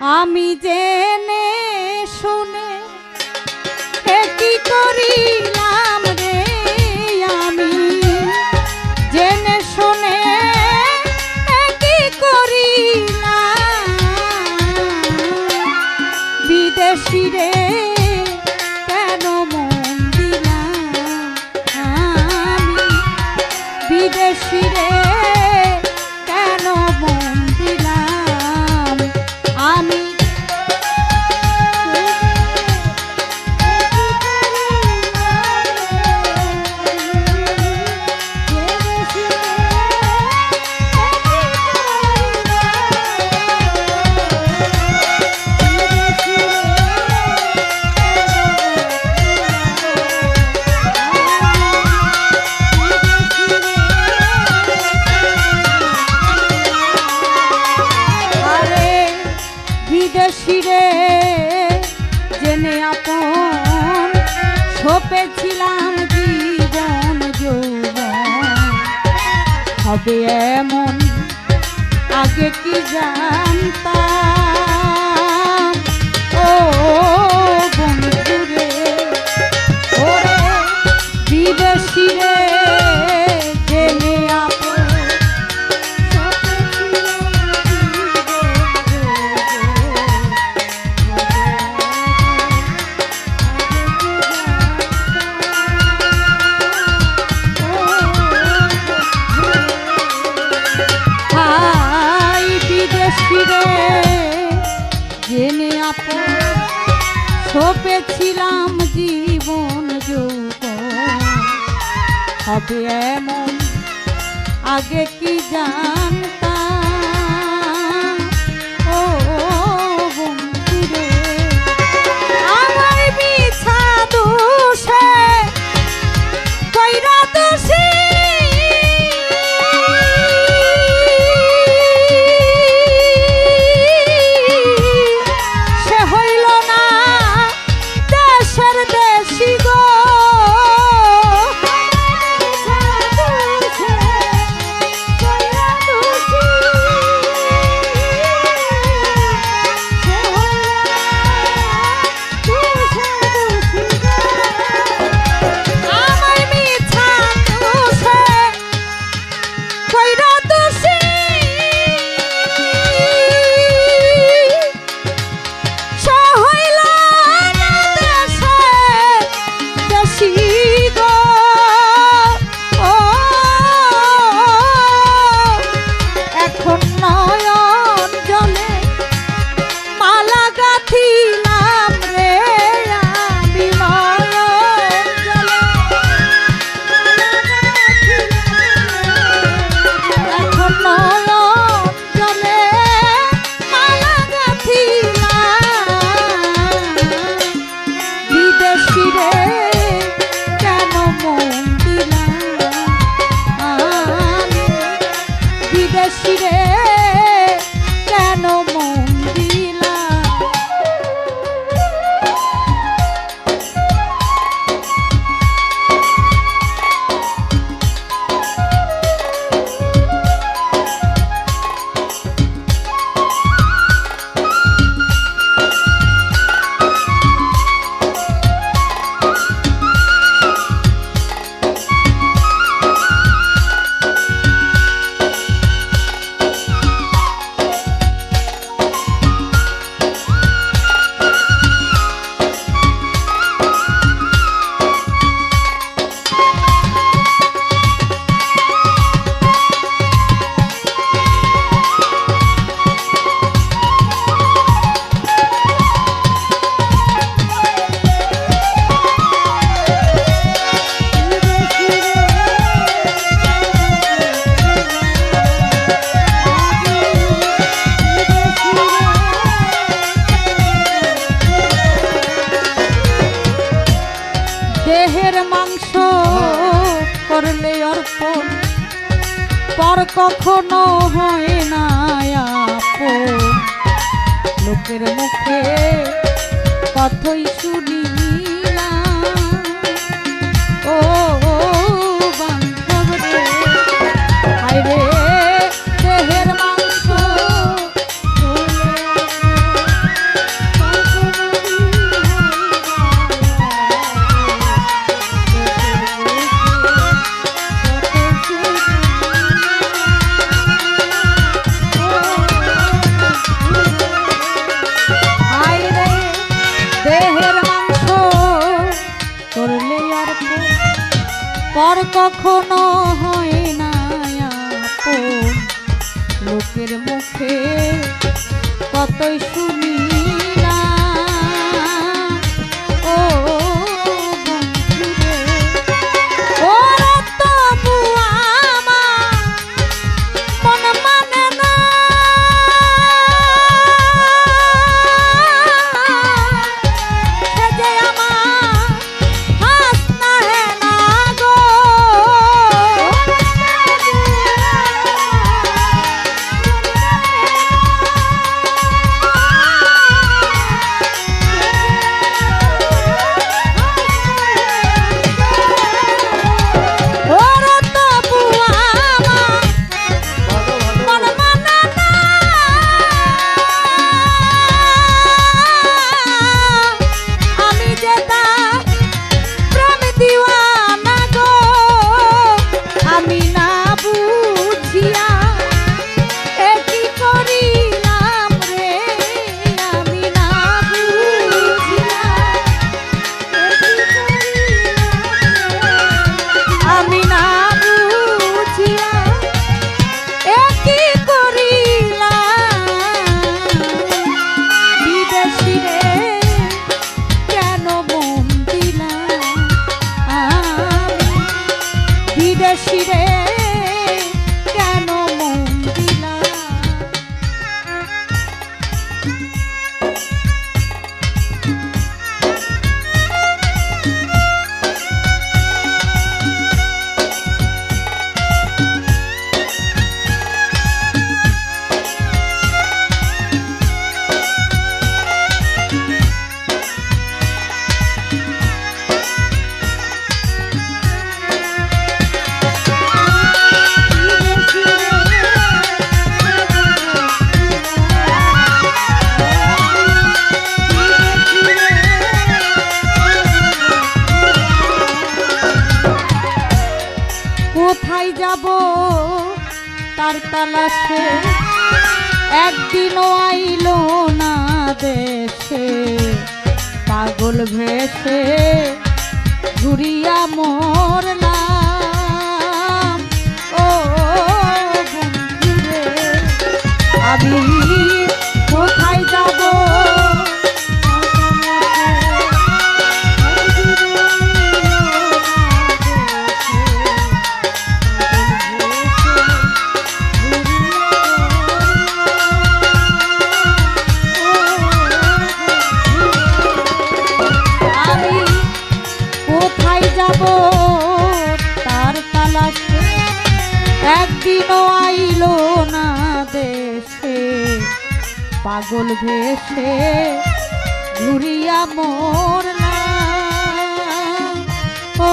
আমি জেনে জেনে আপন সপেছিলাম জীবন হবে এমন আগে কি জানতাম? ও বন্ধুরে ওরে বিদেশিরে আসবি রে জেনে আপন সপেছিলাম জীবন যৌব হবে এমন আগে কি জান ফিরে কখনো হয় না লোকের মুখে কথই শুনি লোকের মুখে কতই শুনি তার তালাশে। একদিনও আইল না দেশে। পাগল ভেসে ঘুরিয়া মোর না পাগল ভেসে ঘুরিয়া মোর না। ও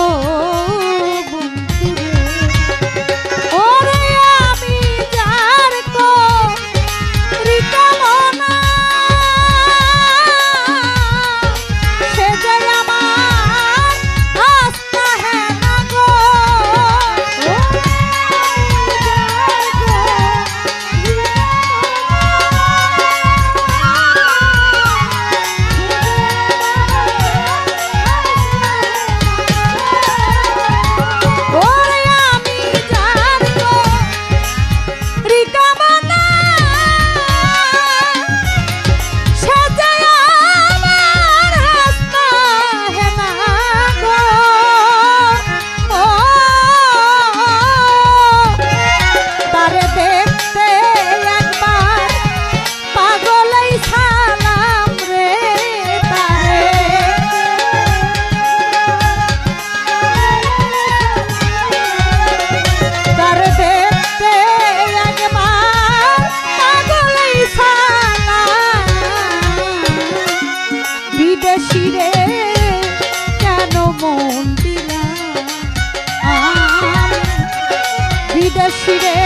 recibiré.